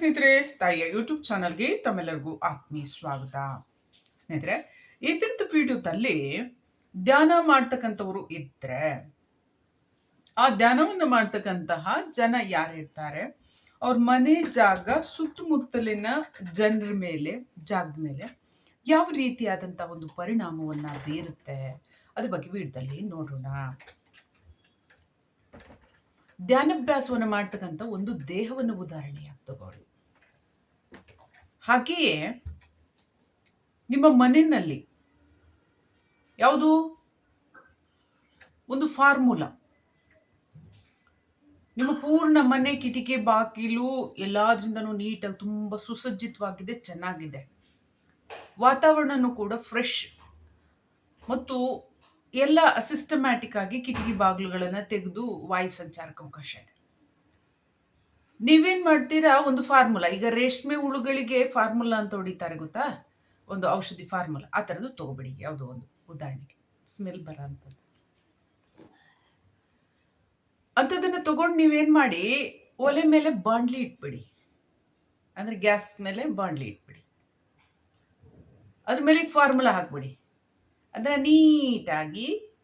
ಸ್ನೇಹಿತರೆ, ತಾಯಿಯ ಯೂಟ್ಯೂಬ್ ಚಾನಲ್ಗೆ ತಮ್ಮೆಲ್ಲರಿಗೂ ಆತ್ಮೀಯ ಸ್ವಾಗತ. ಸ್ನೇಹಿತರೆ ಇದ್ದಿದ್ದ ವಿಡಿಯೋದಲ್ಲಿ ಧ್ಯಾನ ಮಾಡ್ತಕ್ಕಂಥವ್ರು ಇದ್ರೆ, ಆ ಧ್ಯಾನವನ್ನು ಮಾಡ್ತಕ್ಕಂತಹ ಜನ ಯಾರಿರ್ತಾರೆ ಅವ್ರ ಮನೆ ಜಾಗ ಸುತ್ತಮುತ್ತಲಿನ ಜನರ ಮೇಲೆ, ಜಾಗದ ಮೇಲೆ ಯಾವ ರೀತಿಯಾದಂತಹ ಒಂದು ಪರಿಣಾಮವನ್ನ ಬೀರುತ್ತೆ? ಅದ್ರ ಬಗ್ಗೆ ವಿಡಿಯೋದಲ್ಲಿ ನೋಡೋಣ. ಧ್ಯಾನಾಭ್ಯಾಸವನ್ನು ಮಾಡ್ತಕ್ಕಂಥ ಒಂದು ದೇಹವನ್ನು ಉದಾಹರಣೆಯಾಗಿ ತಗೊಳ್ಳಿ. ಹಾಗೆಯೇ ನಿಮ್ಮ ಮನೆಯಲ್ಲಿ ಯಾವುದು? ಒಂದು ಫಾರ್ಮುಲಾ. ನಿಮ್ಮ ಪೂರ್ಣ ಮನೆ ಕಿಟಕಿ ಬಾಗಿಲು ಎಲ್ಲದರಿಂದನೂ ನೀಟಾಗಿ ತುಂಬ ಸುಸಜ್ಜಿತವಾಗಿದೆ, ಚೆನ್ನಾಗಿದೆ. ವಾತಾವರಣನೂ ಕೂಡ ಫ್ರೆಶ್ ಮತ್ತು ಎಲ್ಲ ಸಿಸ್ಟಮ್ಯಾಟಿಕ್ ಆಗಿ ಕಿಟಕಿ ಬಾಗಿಲುಗಳನ್ನು ತೆಗೆದು ವಾಯು ಸಂಚಾರಕ್ಕೆ ಅವಕಾಶ ಇದೆ. ನೀವೇನ್ ಮಾಡ್ತೀರಾ? ಒಂದು ಫಾರ್ಮುಲಾ. ಈಗ ರೇಷ್ಮೆ ಹುಳುಗಳಿಗೆ ಫಾರ್ಮುಲಾ ಅಂತ ಹೊಡಿತಾರೆ ಗೊತ್ತಾ? ಒಂದು ಔಷಧಿ ಫಾರ್ಮುಲಾ. ಆ ಥರದ್ದು ತಗೋಬೇಡಿ. ಯಾವುದೋ ಒಂದು ಉದಾಹರಣೆಗೆ. ಸ್ಮೆಲ್ ಬರ ಅಂಥದ್ದು ಅಂಥದ್ದನ್ನು ತಗೊಂಡು ನೀವೇನ್ ಮಾಡಿ? ಒಲೆ ಮೇಲೆ ಬಾಂಡ್ಲಿ ಇಟ್ಬಿಡಿ. ಅಂದ್ರೆ ಗ್ಯಾಸ್ ಮೇಲೆ ಬಾಂಡ್ಲಿ ಇಟ್ಬಿಡಿ. ಅದ್ರ ಮೇಲೆ ಫಾರ್ಮುಲಾ ಹಾಕ್ಬಿಡಿ. ಅದನ್ನ ನೀಟಾಗಿ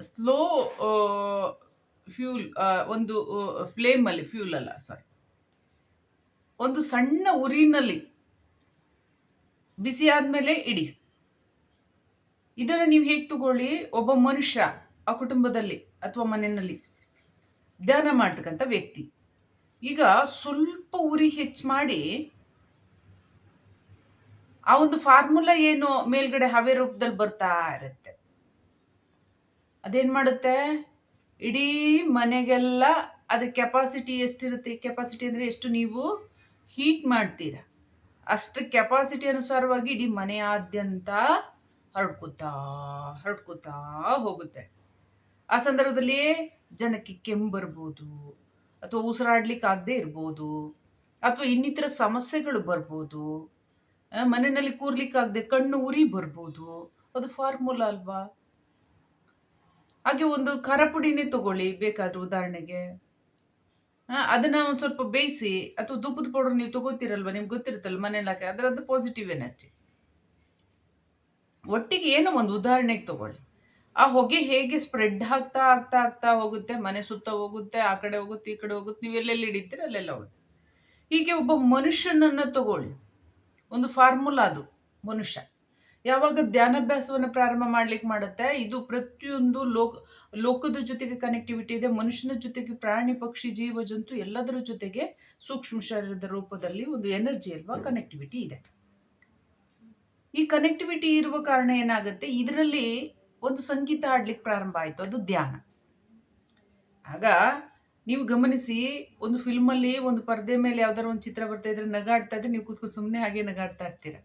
ಸ್ಲೋ ಫ್ಯೂಲ್ ಒಂದು ಫ್ಲೇಮಲ್ಲಿ, ಫ್ಯೂಲ್ ಅಲ್ಲ ಸಾರಿ ಒಂದು ಸಣ್ಣ ಉರಿನಲ್ಲಿ ಬಿಸಿ ಆದಮೇಲೆ ಇಡಿ. ಇದನ್ನು ನೀವು ಹೇಗೆ ತಗೊಳ್ಳಿ? ಒಬ್ಬ ಮನುಷ್ಯ, ಆ ಕುಟುಂಬದಲ್ಲಿ ಅಥವಾ ಮನೆಯಲ್ಲಿ ಧ್ಯಾನ ಮಾಡ್ತಕ್ಕಂಥ ವ್ಯಕ್ತಿ. ಈಗ ಸ್ವಲ್ಪ ಉರಿ ಹೆಚ್ಚು ಮಾಡಿ ಆ ಒಂದು ಫಾರ್ಮುಲಾ ಏನು ಮೇಲ್ಗಡೆ ಹವೆ ರೂಪದಲ್ಲಿ ಬರ್ತಾ ಇರುತ್ತೆ. ಅದೇನ್ ಮಾಡುತ್ತೆ? ಇಡೀ ಮನೆಗೆಲ್ಲ ಅದ್ರ ಕೆಪಾಸಿಟಿ ಎಷ್ಟಿರುತ್ತೆ? ಕೆಪಾಸಿಟಿ ಅಂದರೆ ಎಷ್ಟು ನೀವು ಹೀಟ್ ಮಾಡ್ತೀರ? ಅಷ್ಟು ಕೆಪಾಸಿಟಿ ಅನುಸಾರವಾಗಿ ಇಡೀ ಮನೆಯಾದ್ಯಂತ ಹರಡ್ಕೋತಾ ಹರಡ್ಕೋತಾ ಹೋಗುತ್ತೆ. ಆ ಸಂದರ್ಭದಲ್ಲಿ ಜನಕ್ಕೆ ಕೆಮ್ಮು ಬರ್ಬೋದು, ಅಥವಾ ಉಸಿರಾಡ್ಲಿಕ್ಕೆ ಆಗದೆ ಇರ್ಬೋದು, ಅಥವಾ ಇನ್ನಿತರ ಸಮಸ್ಯೆಗಳು ಬರ್ಬೋದು ಮನೆಯಲ್ಲಿ ಕೂರ್ಲಿಕ್ಕಾಗದೆ ಕಣ್ಣು ಉರಿ ಬರ್ಬೋದು. ಅದು ಫಾರ್ಮುಲಾ ಅಲ್ವಾ? ಹಾಗೆ ಒಂದು ಖಾರ ಪುಡಿನೇ ತಗೊಳ್ಳಿ ಬೇಕಾದ್ರೆ ಉದಾಹರಣೆಗೆ. ಅದನ್ನ ಒಂದು ಸ್ವಲ್ಪ ಬೇಯಿಸಿ, ಅಥವಾ ತುಪ್ಪದ ಪೌಡರ್ ನೀವು ತಗೋತೀರಲ್ವ, ನಿಮ್ಗೆ ಗೊತ್ತಿರುತ್ತಲ್ಲ ಮನೇಲಿ ಹಾಕಿ, ಅದರದ್ದು ಪಾಸಿಟಿವ್ ಎನರ್ಜಿ ಒಟ್ಟಿಗೆ ಏನೋ ಒಂದು ಉದಾಹರಣೆಗೆ ತಗೊಳ್ಳಿ. ಆ ಹೊಗೆ ಹೇಗೆ ಸ್ಪ್ರೆಡ್ ಆಗ್ತಾ ಆಗ್ತಾ ಆಗ್ತಾ ಹೋಗುತ್ತೆ, ಮನೆ ಸುತ್ತ ಹೋಗುತ್ತೆ, ಆ ಕಡೆ ಹೋಗುತ್ತೆ, ಈ ಕಡೆ ಹೋಗುತ್ತೆ, ನೀವು ಎಲ್ಲೆಲ್ಲಿ ಹಿಡಿತೀರ ಅಲ್ಲೆಲ್ಲ ಹೋಗುತ್ತೆ. ಹೀಗೆ ಒಬ್ಬ ಮನುಷ್ಯನನ್ನ ತಗೊಳ್ಳಿ. ಒಂದು ಫಾರ್ಮುಲಾ ಅದು, ಮನುಷ್ಯ. ಯಾವಾಗ ಧ್ಯಾನಾಭ್ಯಾಸವನ್ನು ಪ್ರಾರಂಭ ಮಾಡ್ಲಿಕ್ಕೆ ಮಾಡುತ್ತೆ? ಇದು ಪ್ರತಿಯೊಂದು ಲೋಕ, ಲೋಕದ ಜೊತೆಗೆ ಕನೆಕ್ಟಿವಿಟಿ ಇದೆ. ಮನುಷ್ಯನ ಜೊತೆಗೆ ಪ್ರಾಣಿ, ಪಕ್ಷಿ, ಜೀವ, ಜಂತು ಎಲ್ಲದರ ಜೊತೆಗೆ ಸೂಕ್ಷ್ಮ ಶರೀರದ ರೂಪದಲ್ಲಿ ಒಂದು ಎನರ್ಜಿ ಅಲ್ವಾ ಕನೆಕ್ಟಿವಿಟಿ ಇದೆ. ಈ ಕನೆಕ್ಟಿವಿಟಿ ಇರುವ ಕಾರಣ ಏನಾಗುತ್ತೆ? ಇದರಲ್ಲಿ ಒಂದು ಸಂಗೀತ ಆಡ್ಲಿಕ್ಕೆ ಪ್ರಾರಂಭ ಆಯಿತು. ಅದು ಧ್ಯಾನ. ಆಗ ನೀವು ಗಮನಿಸಿ, ಒಂದು ಫಿಲ್ಮಲ್ಲಿ ಒಂದು ಪರದೆ ಮೇಲೆ ಯಾವ್ದಾದ್ರು ಒಂದು ಚಿತ್ರ ಬರ್ತಾ ಇದ್ರೆ ನಗಾಡ್ತಾ ಇದ್ರೆ ನೀವು ಕೂತ್ಕೊಂಡು ಸುಮ್ಮನೆ ಹಾಗೆ ನಗಾಡ್ತಾ ಇರ್ತೀರ.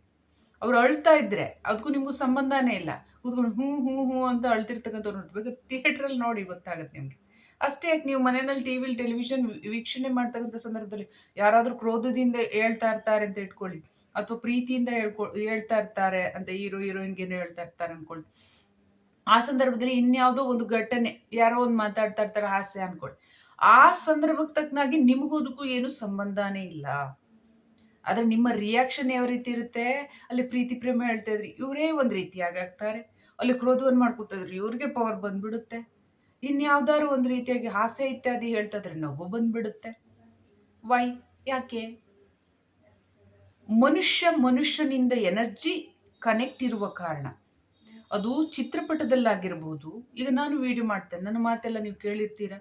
ಅವ್ರು ಅಳ್ತಾ ಇದ್ರೆ ಅದಕ್ಕೂ ನಿಮಗೂ ಸಂಬಂಧನೇ ಇಲ್ಲ. ಕೂತ್ಕೊಂಡು ಹ್ಞೂ ಹ್ಞೂ ಹ್ಞೂ ಅಂತ ಅಳ್ತಿರ್ತಕ್ಕಂಥವ್ರು ನೋಡ್ಬೇಕು ಥಿಯೇಟ್ರಲ್ಲಿ ನೋಡಿ ಗೊತ್ತಾಗುತ್ತೆ ನಿಮಗೆ. ಅಷ್ಟೇ ಯಾಕೆ ನೀವು ಮನೆಯಲ್ಲಿ ಟಿ ವಿಲಿ ಟೆಲಿವಿಷನ್ ವೀಕ್ಷಣೆ ಮಾಡ್ತಕ್ಕಂಥ ಸಂದರ್ಭದಲ್ಲಿ ಯಾರಾದರೂ ಕ್ರೋಧದಿಂದ ಹೇಳ್ತಾ ಇರ್ತಾರೆ ಅಂತ ಇಟ್ಕೊಳ್ಳಿ. ಅಥವಾ ಪ್ರೀತಿಯಿಂದ ಹೇಳ್ಕೊ, ಹೇಳ್ತಾ ಇರ್ತಾರೆ ಅಂತ ಹೀರೋ ಹೀರೋಯಿನ್ಗೇನು ಹೇಳ್ತಾ ಇರ್ತಾರೆ ಅನ್ಕೊಳ್ಳಿ. ಆ ಸಂದರ್ಭದಲ್ಲಿ ಇನ್ಯಾವುದೋ ಒಂದು ಘಟನೆ, ಯಾರೋ ಒಂದು ಮಾತಾಡ್ತಾ ಇರ್ತಾರೆ, ಹಾಸ್ಯ ಅನ್ಕೊಳ್ಳಿ. ಆ ಸಂದರ್ಭಕ್ಕೆ ತಕ್ಕನಾಗಿ ನಿಮಗೂ ಅದಕ್ಕೂ ಏನು ಸಂಬಂಧನೇ ಇಲ್ಲ. ಆದ್ರೆ ನಿಮ್ಮ ರಿಯಾಕ್ಷನ್ ಯಾವ ರೀತಿ ಇರುತ್ತೆ? ಅಲ್ಲಿ ಪ್ರೀತಿ, ಪ್ರೇಮ ಹೇಳ್ತಾ ಇದ್ರಿ, ಇವರೇ ಒಂದು ರೀತಿಯಾಗಿ ಆಗ್ತಾರೆ. ಅಲ್ಲಿ ಕ್ರೋಧವನ್ನು ಮಾಡ್ಕೊತಾಯಿದ್ರಿ ಇವ್ರಿಗೆ ಪವರ್ ಬಂದ್ಬಿಡುತ್ತೆ. ಇನ್ಯಾವ್ದಾದ್ರು ಒಂದು ರೀತಿಯಾಗಿ ಹಾಸ್ಯ ಇತ್ಯಾದಿ ಹೇಳ್ತಾ ಇದ್ರೆ, ನಗು ಬಂದ್ಬಿಡುತ್ತೆ. ವೈ ಯಾಕೆ? ಮನುಷ್ಯ ಮನುಷ್ಯನಿಂದ ಎನರ್ಜಿ ಕನೆಕ್ಟ್ ಇರುವ ಕಾರಣ. ಅದು ಚಿತ್ರಪಟದಲ್ಲಾಗಿರ್ಬೋದು. ಈಗ ನಾನು ವಿಡಿಯೋ ಮಾಡ್ತೇನೆ, ನನ್ನ ಮಾತೆಲ್ಲ ನೀವು ಕೇಳಿರ್ತೀರ?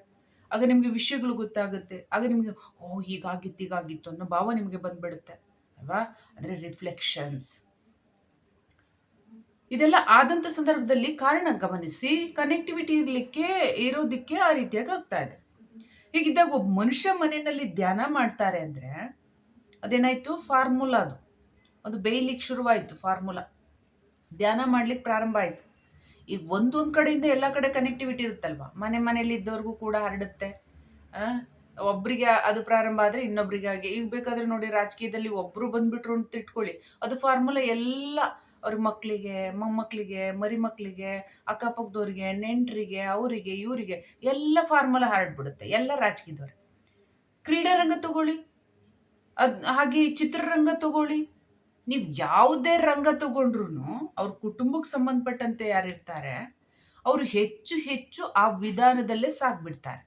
ಆಗ ನಿಮಗೆ ವಿಷಯಗಳು ಗೊತ್ತಾಗುತ್ತೆ. ಆಗ ನಿಮಗೆ, ಓ, ಹೀಗಾಗಿತ್ತು ಹೀಗಾಗಿತ್ತು ಅನ್ನೋ ಭಾವ ನಿಮಗೆ ಬಂದ್ಬಿಡುತ್ತೆ, ಅಲ್ವಾ? ಅಂದರೆ ರಿಫ್ಲೆಕ್ಷನ್ಸ್ ಇದೆಲ್ಲ ಆದಂಥ ಸಂದರ್ಭದಲ್ಲಿ ಕಾರಣ ಗಮನಿಸಿ ಕನೆಕ್ಟಿವಿಟಿ ಇರಲಿಕ್ಕೆ, ಇರೋದಕ್ಕೆ ಆ ರೀತಿಯಾಗಿ ಆಗ್ತಾ ಇದೆ. ಹೀಗಿದ್ದಾಗ ಒಬ್ಬ ಮನುಷ್ಯ ಮನೆಯಲ್ಲಿ ಧ್ಯಾನ ಮಾಡ್ತಾರೆ ಅಂದರೆ, ಅದೇನಾಯಿತು? ಫಾರ್ಮುಲಾ ಅದು. ಅದು ಬೇಯ್ಲಿಕ್ಕೆ ಶುರುವಾಯಿತು, ಫಾರ್ಮುಲಾ. ಧ್ಯಾನ ಮಾಡ್ಲಿಕ್ಕೆ ಪ್ರಾರಂಭ ಆಯಿತು. ಈಗ ಒಂದೊಂದು ಕಡೆಯಿಂದ ಎಲ್ಲ ಕಡೆ ಕನೆಕ್ಟಿವಿಟಿ ಇರುತ್ತಲ್ವ? ಮನೆ ಮನೇಲಿ ಇದ್ದವ್ರಿಗೂ ಕೂಡ ಹರಡುತ್ತೆ. ಒಬ್ಬರಿಗೆ ಅದು ಪ್ರಾರಂಭ ಆದರೆ ಇನ್ನೊಬ್ರಿಗೆ ಈಗ ಬೇಕಾದ್ರೆ ನೋಡಿ ರಾಜಕೀಯದಲ್ಲಿ ಒಬ್ಬರು ಬಂದ್ಬಿಟ್ರು ಅಂತ ಇಟ್ಕೊಳ್ಳಿ. ಅದು ಫಾರ್ಮುಲಾ ಎಲ್ಲ ಅವ್ರ ಮಕ್ಕಳಿಗೆ ಮೊಮ್ಮಕ್ಕಳಿಗೆ ಮರಿ ಮಕ್ಕಳಿಗೆ ಅಕ್ಕಪಕ್ಕದವ್ರಿಗೆ, ನೆಂಟರಿಗೆ, ಅವರಿಗೆ, ಇವರಿಗೆ ಎಲ್ಲ ಫಾರ್ಮುಲಾ ಹರಡ್ಬಿಡುತ್ತೆ. ಎಲ್ಲ ರಾಜಕೀಯದವ್ರೆ. ಕ್ರೀಡಾ ರಂಗ ತಗೊಳ್ಳಿ. ಅದು ಹಾಗೆ ಚಿತ್ರರಂಗ ತಗೊಳ್ಳಿ. ನೀವು ಯಾವುದೇ ರಂಗ ತಗೊಂಡ್ರು ಅವ್ರ ಕುಟುಂಬಕ್ಕೆ ಸಂಬಂಧಪಟ್ಟಂತೆ ಯಾರಿರ್ತಾರೆ ಅವರು ಹೆಚ್ಚು ಹೆಚ್ಚು ಆ ವಿಧಾನದಲ್ಲೇ ಸಾಗ್ಬಿಡ್ತಾರೆ.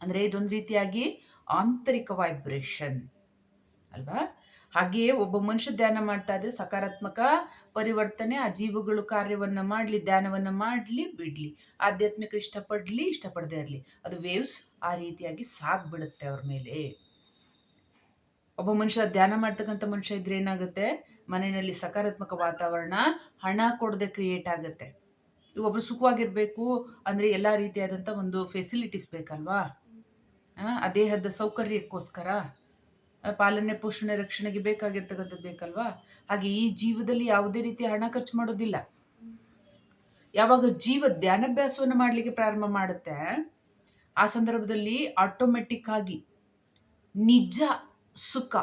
ಅಂದರೆ ಇದೊಂದು ರೀತಿಯಾಗಿ ಆಂತರಿಕ ವೈಬ್ರೇಷನ್ ಅಲ್ವಾ? ಹಾಗೆಯೇ ಒಬ್ಬ ಮನುಷ್ಯ ಧ್ಯಾನ ಮಾಡ್ತಾ ಇದ್ರೆ ಸಕಾರಾತ್ಮಕ ಪರಿವರ್ತನೆ, ಆ ಜೀವಗಳು ಕಾರ್ಯವನ್ನ ಮಾಡಲಿ, ಧ್ಯಾನವನ್ನ ಮಾಡಲಿ, ಬಿಡ್ಲಿ. ಆಧ್ಯಾತ್ಮಿಕ ಇಷ್ಟಪಡ್ಲಿ, ಇಷ್ಟಪಡದೆ ಇರಲಿ. ಅದು ವೇವ್ಸ್ ಆ ರೀತಿಯಾಗಿ ಸಾಗ್ಬಿಡುತ್ತೆ ಅವ್ರ ಮೇಲೆ. ಒಬ್ಬ ಮನುಷ್ಯ ಧ್ಯಾನ ಮಾಡ್ತಕ್ಕಂಥ ಮನುಷ್ಯ ಇದ್ರೆ ಏನಾಗುತ್ತೆ? ಮನೆಯಲ್ಲಿ ಸಕಾರಾತ್ಮಕ ವಾತಾವರಣ, ಹಣ ಕೊಡದೆ ಕ್ರಿಯೇಟ್ ಆಗುತ್ತೆ. ಈಗ ಒಬ್ರು ಸುಖವಾಗಿರ್ಬೇಕು ಅಂದ್ರೆ ಎಲ್ಲಾ ರೀತಿಯಾದಂಥ ಒಂದು ಫೆಸಿಲಿಟೀಸ್ ಬೇಕಲ್ವಾ? ಆ ದೇಹದ ಸೌಕರ್ಯಕ್ಕೋಸ್ಕರ ಪಾಲನೆ, ಪೋಷಣೆ, ರಕ್ಷಣೆಗೆ ಬೇಕಾಗಿರ್ತಕ್ಕಂಥದ್ದು ಬೇಕಲ್ವಾ? ಹಾಗೆ ಈ ಜೀವದಲ್ಲಿ ಯಾವುದೇ ರೀತಿಯ ಹಣ ಖರ್ಚು ಮಾಡೋದಿಲ್ಲ. ಯಾವಾಗ ಜೀವ ಧ್ಯಾನಾಭ್ಯಾಸವನ್ನು ಮಾಡಲಿಕ್ಕೆ ಪ್ರಾರಂಭ ಮಾಡುತ್ತೆ, ಆ ಸಂದರ್ಭದಲ್ಲಿ ಆಟೋಮೆಟಿಕ್ ಆಗಿ ನಿಜ ಸುಖ,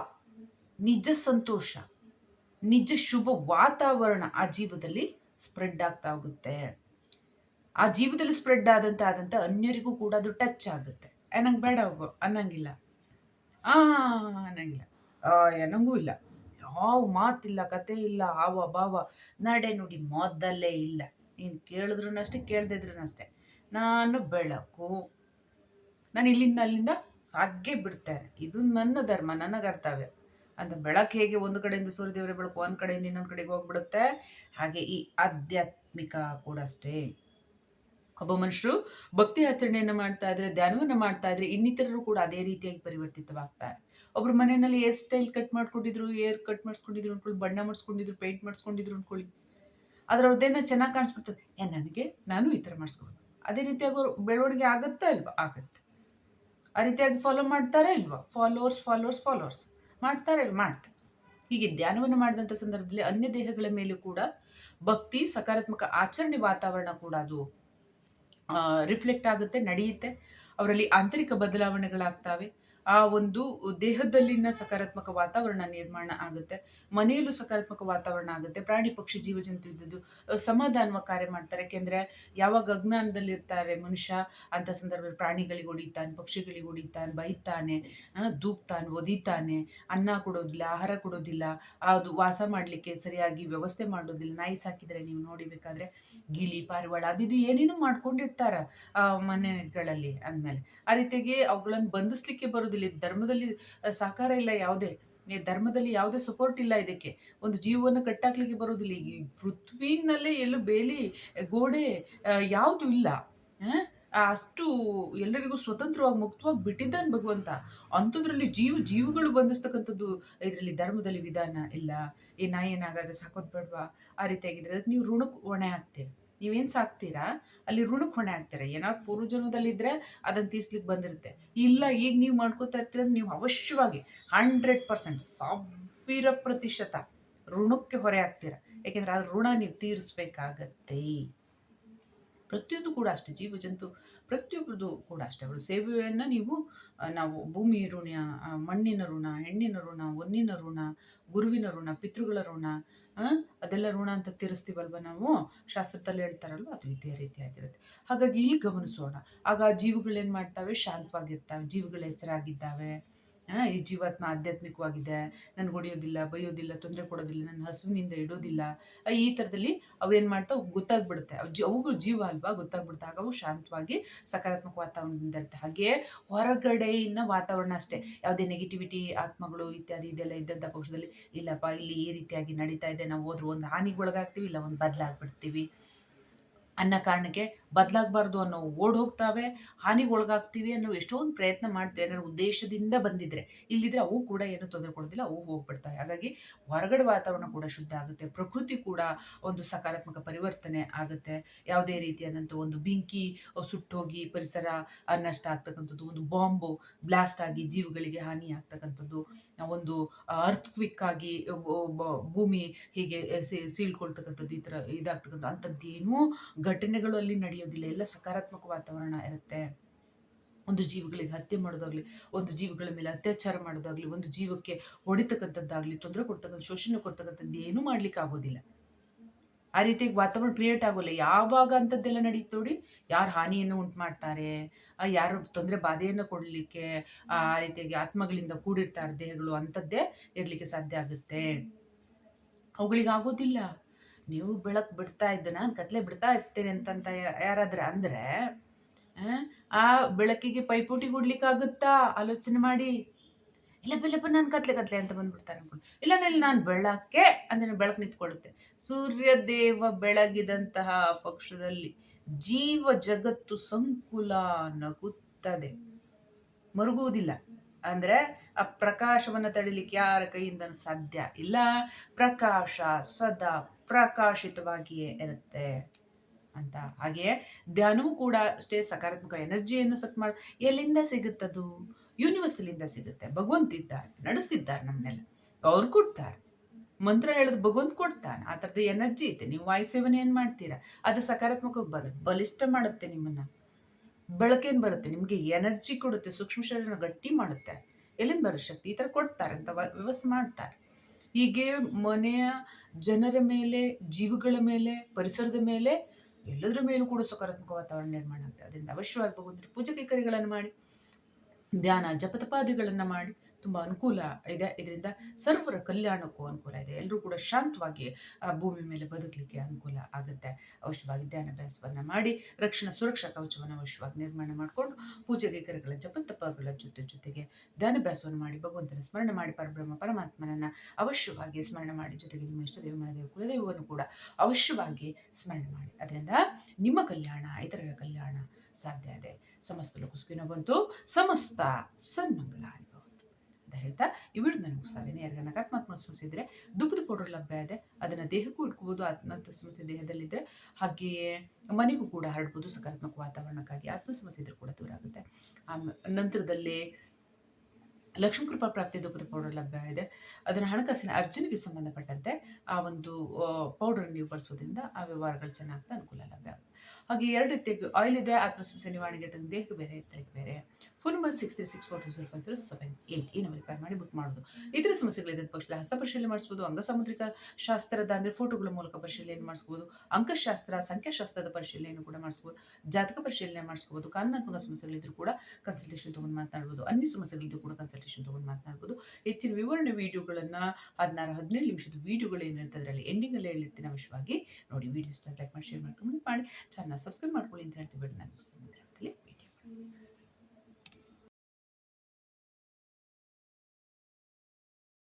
ನಿಜ ಸಂತೋಷ ನಿಜ ಶುಭ ವಾತಾವರಣ ಆ ಜೀವದಲ್ಲಿ ಸ್ಪ್ರೆಡ್ ಆಗ್ತಾ ಹೋಗುತ್ತೆ. ಆ ಜೀವದಲ್ಲಿ ಸ್ಪ್ರೆಡ್ ಆದಂತ ಆದಂತ ಅನ್ಯರಿಗೂ ಕೂಡ ಅದು ಟಚ್ ಆಗುತ್ತೆ. ನಂಗೆ ಬೇಡ ಹೋಗೋ, ಅನ್ನಂಗಿಲ್ಲ. ಆ, ಅನ್ನಂಗಿಲ್ಲ. ಅನ್ನಂಗೂ ಇಲ್ಲ. ಯಾವ ಮಾತಿಲ್ಲ, ಕತೆ ಇಲ್ಲ, ಹಾವ, ಭಾವ, ನಡೆ ನುಡಿ ಮೊದಲೇ ಇಲ್ಲ. ನೀನು ಕೇಳಿದ್ರು ಅಷ್ಟೇ ಕೇಳ್ದಿದ್ರು ಅಷ್ಟೇ. ನಾನು ಬೆಳಕು. ನಾನು ಇಲ್ಲಿಂದ ಅಲ್ಲಿಂದ ಸಾಗ್ಗೆ ಬಿಡ್ತೇನೆ. ಇದು ನನ್ನ ಧರ್ಮ ನನ್ನ ಕರ್ತವ್ಯ ಅಂತ ಬೆಳಕು ಹೇಗೆ ಒಂದು ಕಡೆಯಿಂದ ಸೂರ್ಯದೇವರ ಬೆಳಕು ಒಂದು ಕಡೆಯಿಂದ ಇನ್ನೊಂದು ಕಡೆಗೆ ಹೋಗ್ಬಿಡುತ್ತೆ. ಹಾಗೆ ಈ ಆಧ್ಯಾತ್ಮಿಕ ಕೂಡ ಅಷ್ಟೇ. ಒಬ್ಬ ಮನುಷ್ಯರು ಭಕ್ತಿ ಆಚರಣೆಯನ್ನು ಮಾಡ್ತಾ ಇದ್ರೆ, ಧ್ಯಾನವನ್ನು ಮಾಡ್ತಾ ಇದ್ರೆ ಇನ್ನಿತರರು ಕೂಡ ಅದೇ ರೀತಿಯಾಗಿ ಪರಿವರ್ತಿತವಾಗ್ತಾರೆ. ಒಬ್ರು ಮನೆಯಲ್ಲಿ ಹೇರ್ ಸ್ಟೈಲ್ ಕಟ್ ಮಾಡ್ಕೊಂಡಿದ್ರು, ಹೇರ್ ಕಟ್ ಮಾಡಿಸ್ಕೊಂಡಿದ್ರು ಅನ್ಕೊಳ್ಳಿ ಬಣ್ಣ ಮಾಡಿಸ್ಕೊಂಡಿದ್ರು, ಪೇಂಟ್ ಮಾಡಿಸ್ಕೊಂಡಿದ್ರು ಅನ್ಕೊಳ್ಳಿ ಆದ್ರೆ ಅವ್ರದ್ದೇನೋ ಚೆನ್ನಾಗಿ ಕಾಣಿಸ್ಬಿಡ್ತದೆ. ಏ, ನನಗೆ, ನಾನು ಈ ಥರ ಮಾಡಿಸ್ಕೊಂಡು ಅದೇ ರೀತಿಯಾಗಿ ಅವ್ರು ಬೆಳವಣಿಗೆ ಆಗುತ್ತಾ ಇಲ್ವಾ? ಆಗುತ್ತೆ. ಆ ರೀತಿಯಾಗಿ ಫಾಲೋ ಮಾಡ್ತಾರೆ ಇಲ್ವಾ? ಫಾಲೋವರ್ಸ್ ಫಾಲೋವರ್ಸ್ ಫಾಲೋವರ್ಸ್ ಮಾಡ್ತಾರೆ ಮಾಡ್ತಾರೆ. ಹೀಗೆ ಧ್ಯಾನವನ್ನು ಮಾಡಿದಂಥ ಸಂದರ್ಭದಲ್ಲಿ ಅನ್ಯ ದೇಹಗಳ ಮೇಲೂ ಕೂಡ ಭಕ್ತಿ, ಸಕಾರಾತ್ಮಕ ಆಚರಣೆ ವಾತಾವರಣ ಕೂಡ ಅದು ರಿಫ್ಲೆಕ್ಟ್ ಆಗುತ್ತೆ, ನಡೆಯುತ್ತೆ. ಅವರಲ್ಲಿ ಆಂತರಿಕ ಬದಲಾವಣೆಗಳಾಗ್ತವೆ. ಆ ಒಂದು ದೇಹದಲ್ಲಿನ ಸಕಾರಾತ್ಮಕ ವಾತಾವರಣ ನಿರ್ಮಾಣ ಆಗುತ್ತೆ. ಮನೆಯಲ್ಲೂ ಸಕಾರಾತ್ಮಕ ವಾತಾವರಣ ಆಗುತ್ತೆ. ಪ್ರಾಣಿ ಪಕ್ಷಿ ಜೀವಜಂತು ಇದ್ದದ್ದು ಸಮಾಧಾನವ ಕಾರ್ಯ ಮಾಡ್ತಾರೆ. ಯಾಕೆಂದರೆ ಯಾವಾಗ ಅಜ್ಞಾನದಲ್ಲಿರ್ತಾರೆ ಮನುಷ್ಯ ಅಂಥ ಸಂದರ್ಭದಲ್ಲಿ ಪ್ರಾಣಿಗಳಿಗೆ ಹೊಡಿತಾನೆ, ಪಕ್ಷಿಗಳಿಗೆ ಹೊಡಿತಾನೆ, ಬೈತಾನೆ ದೂಕ್ತಾನೆ, ಒದಿತಾನೆ, ಅನ್ನ ಕೊಡೋದಿಲ್ಲ, ಆಹಾರ ಕೊಡೋದಿಲ್ಲ, ಅದು ವಾಸ ಮಾಡಲಿಕ್ಕೆ ಸರಿಯಾಗಿ ವ್ಯವಸ್ಥೆ ಮಾಡೋದಿಲ್ಲ. ನಾಯಿ ಸಾಕಿದರೆ ನೀವು ನೋಡಿಬೇಕಾದ್ರೆ ಗಿಳಿ, ಪಾರಿವಾಳ ಅದಿದು ಏನೇನೋ ಮಾಡ್ಕೊಂಡಿರ್ತಾರ ಮನೆಗಳಲ್ಲಿ ಅಂದಮೇಲೆ. ಆ ರೀತಿಯಾಗಿ ಅವುಗಳನ್ನು ಬಂಧಿಸ್ಲಿಕ್ಕೆ ಬರೋದಿಲ್ಲ. ಇಲ್ಲಿ ಧರ್ಮದಲ್ಲಿ ಸಹಕಾರ ಇಲ್ಲ ಯಾವುದೇ. ಧರ್ಮದಲ್ಲಿ ಯಾವುದೇ ಸಪೋರ್ಟ್ ಇಲ್ಲ ಇದಕ್ಕೆ. ಒಂದು ಜೀವವನ್ನು ಕಟ್ಟಾಕ್ಲಿಕ್ಕೆ ಬರೋದಿಲ್ಲ ಈ ಪೃಥ್ವಿನಲ್ಲೇ ಎಲ್ಲೂ ಬೇಲಿ ಗೋಡೆ ಯಾವುದು ಇಲ್ಲ. ಅಷ್ಟು ಎಲ್ಲರಿಗೂ ಸ್ವತಂತ್ರವಾಗಿ, ಮುಕ್ತವಾಗಿ ಬಿಟ್ಟಿದ್ದಾನೆ ಭಗವಂತ. ಅಂಥದ್ರಲ್ಲಿ ಜೀವ, ಜೀವಗಳು ಬಂಧಿಸ್ತಕ್ಕಂಥದ್ದು ಇದರಲ್ಲಿ ಧರ್ಮದಲ್ಲಿ ವಿಧಾನ ಇಲ್ಲ. ಏ ನಾಯಿ ಏನಾಗಾದ್ರೆ ಸಾಕೋದು ಬೇಡವಾ? ಆ ರೀತಿಯಾಗಿದ್ರೆ ಅದಕ್ಕೆ ನೀವು ಋಣಕ್ಕೆ ಹೊಣೆ ಹಾಕ್ತೀರಿ ನೀವೇನು ಸಾಕ್ತೀರಾ? ಅಲ್ಲಿ ಋಣಕ್ಕೆ ಹೊಣೆ ಆಗ್ತೀರಾ? ಏನಾದ್ರು ಪೂರ್ವಜನ್ಮದಲ್ಲಿದ್ದರೆ ಅದನ್ನು ತೀರ್ಸ್ಲಿಕ್ಕೆ ಬಂದಿರುತ್ತೆ. ಇಲ್ಲ, ಈಗ ನೀವು ಮಾಡ್ಕೋತಾ ಇರ್ತೀರ ನೀವು ಅವಶ್ಯವಾಗಿ ಹಂಡ್ರೆಡ್ ಪರ್ಸೆಂಟ್ ಸಾವಿರ ಪ್ರತಿಶತ ಋಣಕ್ಕೆ ಹೊರೆ ಹಾಕ್ತೀರಾ ಯಾಕೆಂದ್ರೆ ಆ ಋಣ ನೀವು ತೀರಿಸ್ಬೇಕಾಗತ್ತೆ. ಪ್ರತಿಯೊಂದು ಕೂಡ ಅಷ್ಟೇ ಜೀವ ಜಂತು ಪ್ರತಿಯೊಬ್ಬರದು ಕೂಡ ಅಷ್ಟೇ. ಅವರು ಸೇವೆಯನ್ನು ನೀವು ನಾವು ಭೂಮಿ ಋಣ ಮಣ್ಣಿನ ಋಣ, ಹೆಣ್ಣಿನ ಋಣ ಒನ್ನಿನ ಋಣ, ಗುರುವಿನ ಋಣ, ಪಿತೃಗಳ ಋಣ ಅದೆಲ್ಲ ಋಣ ಅಂತ ತೀರಿಸ್ತೀವಲ್ವ ನಾವು? ಶಾಸ್ತ್ರದಲ್ಲಿ ಹೇಳ್ತಾರಲ್ವ, ಅದು ಇದೇ ರೀತಿಯಾಗಿರುತ್ತೆ. ಹಾಗಾಗಿ ಇಲ್ಲಿ ಗಮನಿಸೋಣ. ಆಗ ಜೀವಿಗಳೇನು ಮಾಡ್ತವೆ? ಶಾಂತವಾಗಿರ್ತವೆ, ಜೀವಗಳು ಎಚ್ಚರಾಗಿದ್ದಾವೆ ಈ ಜೀವಾತ್ಮ ಆಧ್ಯಾತ್ಮಿಕವಾಗಿದೆ. ನನಗೆ ಹೊಡೆಯೋದಿಲ್ಲ, ಬೈಯೋದಿಲ್ಲ, ತೊಂದರೆ ಕೊಡೋದಿಲ್ಲ ನನ್ನ ಹಸುವಿನಿಂದ ಇಡೋದಿಲ್ಲ. ಈ ಥರದಲ್ಲಿ ಅವೇನು ಮಾಡ್ತಾವೆ ಗೊತ್ತಾಗ್ಬಿಡುತ್ತೆ. ಅವು ಜಿ, ಅವುಗಳು ಜೀವ ಅಲ್ವಾ, ಗೊತ್ತಾಗ್ಬಿಡುತ್ತೆ. ಆಗ ಅವು ಶಾಂತವಾಗಿ ಸಕಾರಾತ್ಮಕ ವಾತಾವರಣದಿಂದ ಇರುತ್ತೆ. ಹಾಗೆ ಹೊರಗಡೆಯಿಂದ ವಾತಾವರಣ ಅಷ್ಟೇ. ಯಾವುದೇ ನೆಗೆಟಿವಿಟಿ ಆತ್ಮಗಳು ಇತ್ಯಾದಿ ಇದೆಲ್ಲ ಇದ್ದಂಥ ಪಕ್ಷದಲ್ಲಿ, ಇಲ್ಲಪ್ಪ, ಇಲ್ಲಿ ಈ ರೀತಿಯಾಗಿ ನಡೀತಾ ಇದೆ, ನಾವು ಹೋದ್ರೆ ಒಂದು ಹಾನಿಗೊಳಗಾಗ್ತೀವಿ, ಇಲ್ಲ ಒಂದು ಬದಲಾಗ್ಬಿಡ್ತೀವಿ. ಅನ್ನೋ ಕಾರಣಕ್ಕೆ ಬದಲಾಗಬಾರ್ದು ಅನ್ನೋ ಓಡ್ ಹೋಗ್ತಾವೆ ಹಾನಿಗೆ ಒಳಗಾಗ್ತೀವಿ ಅನ್ನೋ ಎಷ್ಟೊಂದು ಪ್ರಯತ್ನ ಮಾಡ್ತೇವೆ ಅನ್ನೋ ಉದ್ದೇಶದಿಂದ ಬಂದಿದ್ರೆ ಇಲ್ಲಿದ್ರೆ ಅವು ಕೂಡ ಏನು ತೊಂದರೆ ಕೊಡೋದಿಲ್ಲ, ಅವು ಹೋಗ್ಬಿಡ್ತವೆ. ಹಾಗಾಗಿ ಹೊರಗಡೆ ವಾತಾವರಣ ಕೂಡ ಶುದ್ಧ ಆಗುತ್ತೆ, ಪ್ರಕೃತಿ ಕೂಡ ಒಂದು ಸಕಾರಾತ್ಮಕ ಪರಿವರ್ತನೆ ಆಗುತ್ತೆ. ಯಾವುದೇ ರೀತಿಯಾದಂಥ ಒಂದು ಬೆಂಕಿ ಸುಟ್ಟೋಗಿ ಪರಿಸರ ನಷ್ಟ ಆಗ್ತಕ್ಕಂಥದ್ದು, ಒಂದು ಬಾಂಬು ಬ್ಲಾಸ್ಟ್ ಆಗಿ ಜೀವಗಳಿಗೆ ಹಾನಿ ಆಗ್ತಕ್ಕಂಥದ್ದು, ಒಂದು ಅರ್ತ್ ಕ್ವಿಕ್ ಆಗಿ ಭೂಮಿ ಹೀಗೆ ಸೀಳ್ಕೊಳ್ತಕ್ಕಂಥದ್ದು ಈ ಥರ ಇದಾಗ್ತಕ್ಕಂಥ ಅಂಥದ್ದೇನೂ ಘಟನೆಗಳು ಅಲ್ಲಿ ನಡೆಯೋದಿಲ್ಲ ಎಲ್ಲ ಸಕಾರಾತ್ಮಕ ವಾತಾವರಣ ಇರುತ್ತೆ. ಒಂದು ಜೀವಿಗಳಿಗೆ ಹತ್ಯೆ ಮಾಡೋದಾಗ್ಲಿ, ಒಂದು ಜೀವಿಗಳ ಮೇಲೆ ಅತ್ಯಾಚಾರ ಮಾಡೋದಾಗ್ಲಿ, ಒಂದು ಜೀವಕ್ಕೆ ಹೊಡಿತಕ್ಕಂಥದ್ದಾಗಲಿ, ತೊಂದರೆ ಕೊಡ್ತಕ್ಕಂಥ, ಶೋಷಣೆ ಕೊಡ್ತಕ್ಕಂಥದ್ದು ಏನೂ ಮಾಡ್ಲಿಕ್ಕೆ ಆಗೋದಿಲ್ಲ. ಆ ರೀತಿಯಾಗಿ ವಾತಾವರಣ ಕ್ರಿಯೇಟ್ ಆಗೋಲ್ಲ. ಯಾವಾಗ ಅಂಥದ್ದೆಲ್ಲ ನಡೀತು ನೋಡಿ, ಯಾರು ಹಾನಿಯನ್ನು ಉಂಟು ಮಾಡ್ತಾರೆ ಯಾರು ತೊಂದರೆ ಬಾಧೆಯನ್ನು ಕೊಡಲಿಕ್ಕೆ, ಆ ರೀತಿಯಾಗಿ ಆತ್ಮಗಳಿಂದ ಕೂಡಿರ್ತಾರೆ ದೇಹಗಳು ಅಂಥದ್ದೇ ಇರಲಿಕ್ಕೆ ಸಾಧ್ಯ ಆಗುತ್ತೆ. ಅವುಗಳಿಗೆ ಆಗೋದಿಲ್ಲ ನೀವು ಬೆಳಕು ಬಿಡ್ತಾ ಇದ್ದ ನಾನು ಕತ್ಲೆ ಬಿಡ್ತಾ ಇರ್ತೇನೆ ಅಂತಂತ ಯಾರಾದ್ರ ಅಂದರೆ, ಆ ಬೆಳಕಿಗೆ ಪೈಪೋಟಿ ಕೊಡ್ಲಿಕ್ಕಾಗುತ್ತಾ? ಆಲೋಚನೆ ಮಾಡಿ. ಇಲ್ಲ ಬೆಲ್ಲಪ್ಪ ನಾನು ಕತ್ಲೆ ಕತ್ಲೆ ಅಂತ ಬಂದ್ಬಿಡ್ತಾರೆ ಇಲ್ಲ ಇಲ್ಲ ನಾನು ಬೆಳಕ್ಕೆ ಅಂದರೆ ಬೆಳಕು ನಿಂತ್ಕೊಳ್ಳುತ್ತೆ. ಸೂರ್ಯದೇವ ಬೆಳಗಿದಂತಹ ಪಕ್ಷದಲ್ಲಿ ಜೀವ ಜಗತ್ತು ಸಂಕುಲ ನಗುತ್ತದೆ. ಮರುಗುವುದಿಲ್ಲ. ಅಂದರೆ ಆ ಪ್ರಕಾಶವನ್ನು ತಡಿಲಿಕ್ಕೆ ಯಾರ ಕೈಯಿಂದ ಸಾಧ್ಯ ಇಲ್ಲ. ಪ್ರಕಾಶ ಸದಾ ಪ್ರಕಾಶಿತವಾಗಿಯೇ ಇರುತ್ತೆ ಅಂತ. ಹಾಗೆಯೇ ಧ್ಯಾನವೂ ಕೂಡ ಅಷ್ಟೇ ಸಕಾರಾತ್ಮಕ ಎನರ್ಜಿಯನ್ನು ಸಕ್ ಮಾಡ, ಎಲ್ಲಿಂದ ಸಿಗುತ್ತದು? ಯೂನಿವರ್ಸಲಿಂದ ಸಿಗುತ್ತೆ. ಭಗವಂತ ಇದ್ದಾರೆ, ನಡೆಸ್ತಿದ್ದಾರೆ ನಮ್ಮನ್ನೆಲ್ಲ ಅವ್ರು ಕೊಡ್ತಾರೆ. ಮಂತ್ರ ಹೇಳಿದ್ರೆ ಭಗವಂತ ಕೊಡ್ತಾನೆ. ಆ ಥರದ ಎನರ್ಜಿ ಐತೆ. ನೀವು ವಾಯು ಸೇವನೆ ಏನು ಮಾಡ್ತೀರಾ? ಅದು ಸಕಾರಾತ್ಮಕವಾಗಿ ಬರ ಬಲಿಷ್ಠ ಮಾಡುತ್ತೆ ನಿಮ್ಮನ್ನು. ಬೆಳಕೇನು ಬರುತ್ತೆ? ನಿಮಗೆ ಎನರ್ಜಿ ಕೊಡುತ್ತೆ, ಸೂಕ್ಷ್ಮ ಶರೀರನ ಗಟ್ಟಿ ಮಾಡುತ್ತೆ. ಎಲ್ಲಿಂದ ಬರೋ ಶಕ್ತಿ? ಈ ಥರ ಕೊಡ್ತಾರೆ ಅಂತ ವ್ಯವಸ್ಥೆ ಮಾಡ್ತಾರೆ. ಹೀಗೆ ಮನೆಯ ಜನರ ಮೇಲೆ, ಜೀವಗಳ ಮೇಲೆ, ಪರಿಸರದ ಮೇಲೆ, ಎಲ್ಲದರ ಮೇಲೂ ಕೂಡ ಸಕಾರಾತ್ಮಕ ವಾತಾವರಣ ನಿರ್ಮಾಣ ಆಗುತ್ತೆ ಅದರಿಂದ ಅವಶ್ಯವಾಗಿ ಭಗವಂತನ ಪೂಜೆ ಕೈಕರಿಗಳನ್ನು ಮಾಡಿ, ಧ್ಯಾನ, ಜಪತಪಾದಿಗಳನ್ನು ಮಾಡಿ ತುಂಬ ಅನುಕೂಲ ಇದೆ. ಇದರಿಂದ ಸರ್ವರ ಕಲ್ಯಾಣಕ್ಕೂ ಅನುಕೂಲ ಇದೆ. ಎಲ್ಲರೂ ಕೂಡ ಶಾಂತವಾಗಿ ಭೂಮಿ ಮೇಲೆ ಬದುಕಲಿಕ್ಕೆ ಅನುಕೂಲ ಆಗುತ್ತೆ. ಅವಶ್ಯವಾಗಿ ಧ್ಯಾನಾಭ್ಯಾಸವನ್ನು ಮಾಡಿ, ರಕ್ಷಣಾ ಸುರಕ್ಷಾ ಕವಚವನ್ನು ಅವಶ್ಯವಾಗಿ ನಿರ್ಮಾಣ ಮಾಡಿಕೊಂಡು ಪೂಜೆ ಕರೆಗಳ ಜಪತಪಗಳ ಜೊತೆ ಜೊತೆಗೆ ಧ್ಯಾನಾಭ್ಯಾಸವನ್ನು ಮಾಡಿ, ಭಗವಂತನ ಸ್ಮರಣೆ ಮಾಡಿ, ಪರಬ್ರಹ್ಮ, ಪರಮಾತ್ಮನನ್ನು ಅವಶ್ಯವಾಗಿ ಸ್ಮರಣೆ ಮಾಡಿ, ಜೊತೆಗೆ ನಿಮ್ಮ ಇಷ್ಟ ದೇವ ಮನೆದೇವ ಕುಲದೇವವನ್ನು ಕೂಡ ಅವಶ್ಯವಾಗಿ ಸ್ಮರಣೆ ಮಾಡಿ. ಅದರಿಂದ ನಿಮ್ಮ ಕಲ್ಯಾಣ, ಇತರರ ಕಲ್ಯಾಣ ಸಾಧ್ಯ ಇದೆ. ಸಮಸ್ತ ಲೋಕಸ್ಕಿನ ಬಂತು ಸಮಸ್ತ ಸನ್ಮಂಗಳ ಅಂತ ಹೇಳ್ತಾ ಈ ನನಗೆ ನಾನು ಮುಗಿಸ್ತಾ ಇದ್ದೀನಿ ಯಾರಿಗ ನಕಾರಾತ್ಮಕ ಸಮಸ್ಯೆ ಇದ್ದರೆ ದುಪ್ಪದ ಪೌಡರ್ ಲಭ್ಯ ಇದೆ ಅದನ್ನು ದೇಹಕ್ಕೂ ಇಟ್ಕೋಬೋದು ಆತ್ಮಹತ್ಯ ಸಮಸ್ಯೆ ದೇಹದಲ್ಲಿದ್ದರೆ ಹಾಗೆಯೇ ಮನೆಗೂ ಕೂಡ ಹರಡ್ಬೋದು ಸಕಾರಾತ್ಮಕ ವಾತಾವರಣಕ್ಕಾಗಿ. ಆತ್ಮ ಸಮಸ್ಯೆ ಇದ್ರೂ ಕೂಡ ದೂರ ಆಗುತ್ತೆ. ನಂತರದಲ್ಲಿ ಲಕ್ಷ್ಮೀ ಕೃಪಾ ಪ್ರಾಪ್ತಿ ಧೂಪದ ಪೌಡರ್ ಲಭ್ಯ ಇದೆ ಅದನ್ನು ಹಣಕಾಸಿನ ಅರ್ಜನೆಗೆ ಸಂಬಂಧಪಟ್ಟಂತೆ ಆ ಒಂದು ಪೌಡರ್ ನೀವು ಬಳಸೋದ್ರಿಂದ ಆ ವ್ಯವಹಾರಗಳು ಚೆನ್ನಾಗ್ತಾ ಅನುಕೂಲ ಲಭ್ಯ ಆಗುತ್ತೆ. ಹಾಗೆ ಎರಡು ರೀತಿಯಾಗಿ ಆಯಿಲ್ ಇದೆ ಆತ್ಮಸಮಸ್ಯೆ ನಿವಾರಣೆಗೆ ತಂದು ದೇಹಕ್ಕೆ ಬೇರೆ ತಲೆಗೆ ಬೇರೆ. Phone number six three six four two zero five zero seven eight ಈ ನಂಬರ್ ಕಾಲ್ ಮಾಡಿ ಬುಕ್ ಮಾಡೋದು. ಇತರ ಸಮಸ್ಯೆಗಳಿದ್ದ ಪಕ್ಷದಲ್ಲಿ ಹಸ್ತ ಪರಿಶೀಲನೆ ಮಾಡಿಸ್ಬೋದು, ಅಂಗಸಾಮುದ್ರಿಕ ಶಾಸ್ತ್ರದ ಅಂದರೆ ಫೋಟೋಗಳ ಮೂಲಕ ಪರಿಶೀಲನೆ ಮಾಡಿಸ್ಬೋದು, ಅಂಕಶಾಸ್ತ್ರ, ಸಂಖ್ಯಾಶಾಸ್ತ್ರದ ಪರಿಶೀಲನೆಯನ್ನು ಕೂಡ ಮಾಡಿಸ್ಬೋದು, ಜಾತಕ ಪರಿಶೀಲನೆ ಮಾಡಿಸ್ಬೋದು, ಕಾನೂನಾತ್ಮಕ ಸಮಸ್ಯೆಗಳಿದ್ರು ಕೂಡ ಕನ್ಸಲ್ಟೇಷನ್ ತೊಗೊಂಡು ಮಾತನಾಡ್ಬೋದು, ಅನ್ಯ ಸಮಸ್ಯೆಗಳಿದ್ದು ಕೂಡ ಕನ್ಸಲ್ಟೇಷನ್ ತೊಗೊಂಡು ಮಾತನಾಡ್ಬೋದು. ಹೆಚ್ಚಿನ ವಿವರಣೆ ವಿಡಿಯೋಗಳನ್ನು ಹದಿನಾರು, ಹದಿನೇಳು ನಿಮಿಷದ ವಿಡಿಯೋಗಳು ಏನಿರ್ತದೆ ಅದರಲ್ಲಿ ಎಂಡಿಂಗಲ್ಲೇ ಹೇಳಿರ್ತೀನಿ ಅವಶ್ಯವಾಗಿ. ನೋಡಿ ವೀಡಿಯೋಸ್ನ ಲೈಕ್ ಮಾಡಿ ಶೇರ್ ಮಾಡ್ಕೊಂಡು ಮಾಡಿ. ಚಾನಲ್ ಸಬ್ಸ್ಕ್ರೈಬ್ ಮಾಡ್ಕೊಳ್ಳಿ ಅಂತ ಹೇಳ್ತೀವಿ. ನಾನು ಮುಗಿಸ್ತೀನಿ ಭೇಟಿ